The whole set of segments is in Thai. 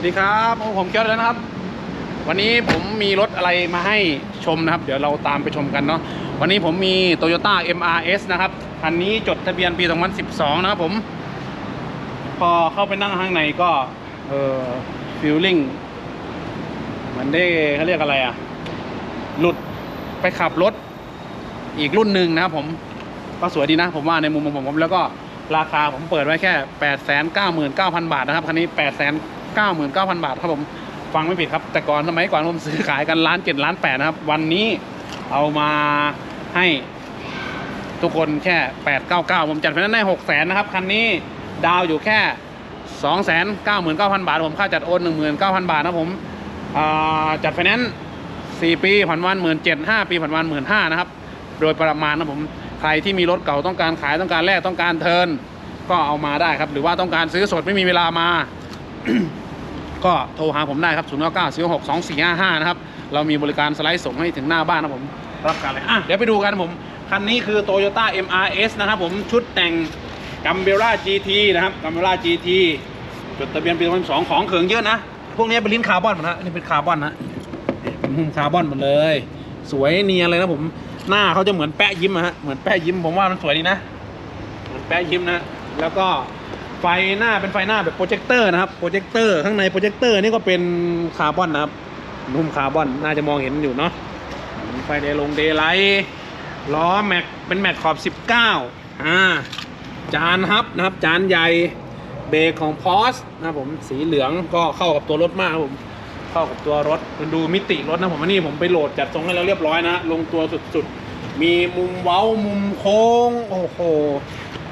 วัสดีครับผมเกียวแล้วนะครับ วันนี้ผมมีรถอะไรมาให้ชมนะครับ เดี๋ยวเราตามไปชมกันเนาะวันนี้ผมมี Toyota MRS นะครับคันนี้จดทะเบียนปี 2012 นะครับผม พอเข้าไปนั่งข้างในก็เออฟิลลิ่งมือนได้เขาเรียกอะไรอะหลุดไปขับรถอีกรุ่นหนึ่งนะครับผมก็สวยดีนะผมว่าในมุมของผมแล้วก็ราคาผมเปิดไว้แค่ 8 9 9 0 0 0 บาทนะครับคันนี้8 9 9 0 0 0 บาทครับผม ฟังไม่ผิดครับ แต่ก่อนสมัยก่อนผมซื้อขายกันล้านเจ็ดล้านแปดนะครับ วันนี้เอามาให้ทุกคนแค่ 899 ผมจัดไฟแนนซ์ได้6 0 0 0 0นะครับ คันนี้ดาวอยู่แค่ 2 9 9 0 0 0 บาท ผมค่าจัดโอน 19,000 บาทนะผมจัดไฟแนนซ์4ปีผ่อนวัน 17,000 5 ปีผ่อนวัน 15,000 นะครับ โดยประมาณนะผม ใครที่มีรถเก่าต้องการขายต้องการแลกต้องการเทิร์นก็เอามาได้ครับ หรือว่าต้องการซื้อสดไม่มีเวลามา ก็โทรหาผมได้ครับ 0 9 9 4 6 2 4 5 5 นะครับ เรามีบริการสไลด์ส่งให้ถึงหน้าบ้านนะผม รับการเลยอะเดี๋ยวไปดูกันผม คันนี้คือ Toyota MRS นะครับผมชุดแต่ง g a m b e r a GT นะครับ g a m b e r a GT จดทะเบียนปี2002ของเขิงเยอะนะ พวกนี้เป็นลิ้นคาร์บอนหมดนะนี่เป็นคาร์บอนนะเป็นหุ้มคาร์บอนหมดเลย สวยเนียนเลยนะผมหน้าเขาจะเหมือนแปะยิ้มอะฮะเหมือนแปะยิ้มผมว่ามันสวยดีนะเหมือนแปะยิ้มนะแล้วก็ ไฟหน้าเป็นไฟหน้าแบบโปรเจคเตอร์นะครับโปรเจคเตอร์ข้างในโปรเจคเตอร์นี่ก็เป็นคาร์บอนนะครับหุ้มคาร์บอนน่าจะมองเห็นอยู่เนาะไฟเดลงเดย์ไลท์ล้อแม็กเป็นแม็กขอบ 19อ่าจานฮับนะครับ จานใหญ่เบรกของพอสนะผมสีเหลืองก็เข้ากับตัวรถมากครับผมเข้ากับตัวรถมันดูมิติรถนะผมอันนี้ผมไปโหลดจัดทรงให้แล้วเรียบร้อยนะ ลงตัวสุดๆ มีมุมเว้ามุมโค้ง โอ้โห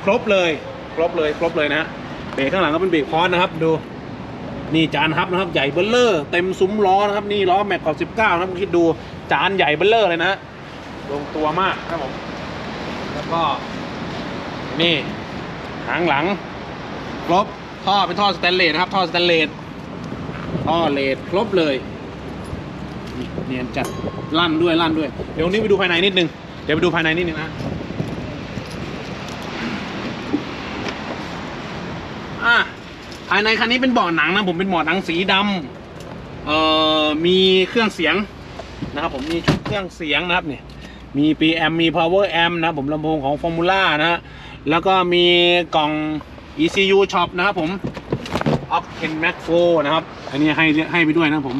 ครบเลย ครบเลยครบเลยนะเบรกข้างหลังก็เป็นเบรกพอสนะครับดูนี่จานฮับนะครับใหญ่เบ้อเลอร์เต็มซุ้มล้อนะครับนี่ล้อแม็กขอบ19นะครับคิดดูจานใหญ่เบ้อเลอร์เลยนะลงตัวมากครับผมแล้วก็นี่หางหลังครบท่อเป็นท่อสแตนเลสนะครับท่อสแตนเลสท่อเลดครบเลยนี่เนียนจัดลั่นด้วยลั่นด้วย เดี๋ยววันนี้ไปดูภายในนิดนึงเดี๋ยวไปดูภายในนิดนึงนะ อะภายในคันนี้เป็นเบาะหนังนะผมเป็นเบาะหนังสีดำเอ่อมีเครื่องเสียงนะครับผมมีชุดเครื่องเสียงนะครับเนี่ยมี PM มี Power Amp นะผมลำโพงของ Formula นะฮะแล้วก็มีกล่อง ECU Shop นะครับผม Octane Max 4นะครับ อันนี้ให้ให้ไปด้วยนะผม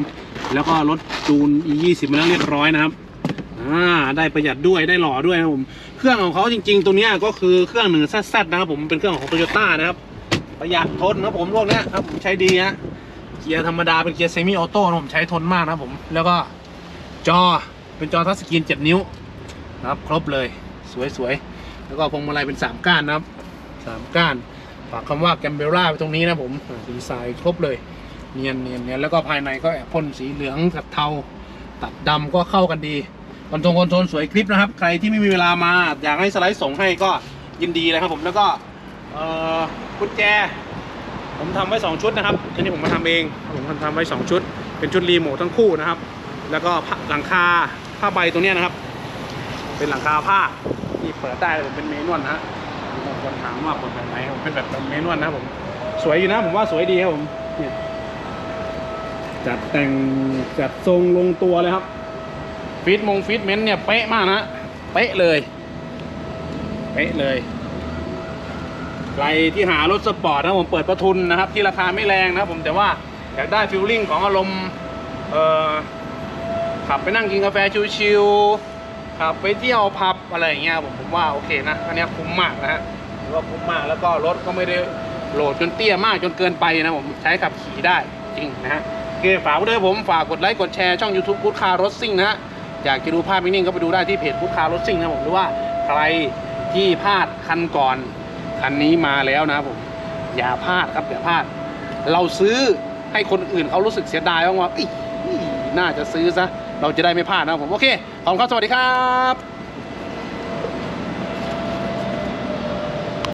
แล้วก็รถจูน E20 มาแล้วเรียบร้อยนะครับอ่าได้ประหยัดด้วยได้หล่อด้วยนะผม เครื่องของเขาจริง ๆ ตัวนี้ก็คือเครื่องหนึ่งแซดนะครับผมเป็นเครื่องของ Toyota นะครับ ประหยัดทนนะผมพวกเนี้ยครับผมใช้ดีฮะเกียร์ธรรมดาเป็นเกียร์เซมิออโต้นะผมใช้ทนมากนะผมแล้วก็จอเป็นจอทัชสกรีน7นิ้วนะครับครบเลยสวยๆ แล้วก็พวงมาลัยเป็น 3 ก้านนะครับ 3 ก้านฝากคำว่าแกมเบร่าไปตรงนี้นะผมดีไซน์ครบเลยเนียนเนียนเนียนแล้วก็ภายในก็แอบพ่นสีเหลืองกับเทาตัดดำก็เข้ากันดีคอนโทรลคอนโทรลสวยคลิปนะครับ ใครที่ไม่มีเวลามา อยากให้สไลด์ส่งให้ก็ยินดีเลยครับผมแล้วก็เอ่อ กุญแจ ผมทำไว้ 2 ชุดนะครับอันนี้ผมมาทำเอง ผมทำไว้ 2 ชุด เป็นชุดรีโมททั้งคู่นะครับ แล้วก็ผ้าหลังคาผ้าใบตัวนี้นะครับ เป็นหลังคาผ้าที่เปิดได้ผมเป็นเมนวลนะฮะบางคนถามว่าเปิดแบบไหนผมเป็นแบบเมนวลนะผมสวยอยู่นะผมว่าสวยดีครับผมเนี่ยจัดแต่งจัดทรงลงตัวเลยครับฟิตมงฟิตเมนต์เนี่ยเป๊ะมากนะเป๊ะเลย เป๊ะเลย ใครที่หารถสปอร์ตนะผมเปิดประทุนนะครับ ที่ราคาไม่แรงนะครับผมแต่ว่าอยากได้ฟิลลิ่งของอารมณ์เอ่อขับไปนั่งกินกาแฟชิลๆขับไปเที่ยวผับอะไรอย่างเงี้ยผมผมว่าโอเคนะอันนี้คุ้มมากนะฮะถือว่าคุ้มมากแล้วก็รถก็ไม่ได้โหลดจนเตี้ยมากจนเกินไปนะผมใช้ขับขี่ได้จริงนะฮะโอเคฝากไว้ด้วยผมฝากกดไลค์กดแชร์ช่อง YouTube กู๊ดคาร์รถซิ่งนะฮะอยากจะดูภาพนิ่งๆก็ไปดูได้ที่เพจกู๊ดคารถซิ่งนะผมหรือว่าใครที่พลาดคันก่อน คันนี้มาแล้วนะผม อย่าพลาดครับอย่าพลาด เราซื้อให้คนอื่นเขารู้สึกเสียดายบ้างว่าอีน่าจะซื้อซะ เราจะได้ไม่พลาดนะผม โอเค ขอบคุณครับ สวัสดีครับ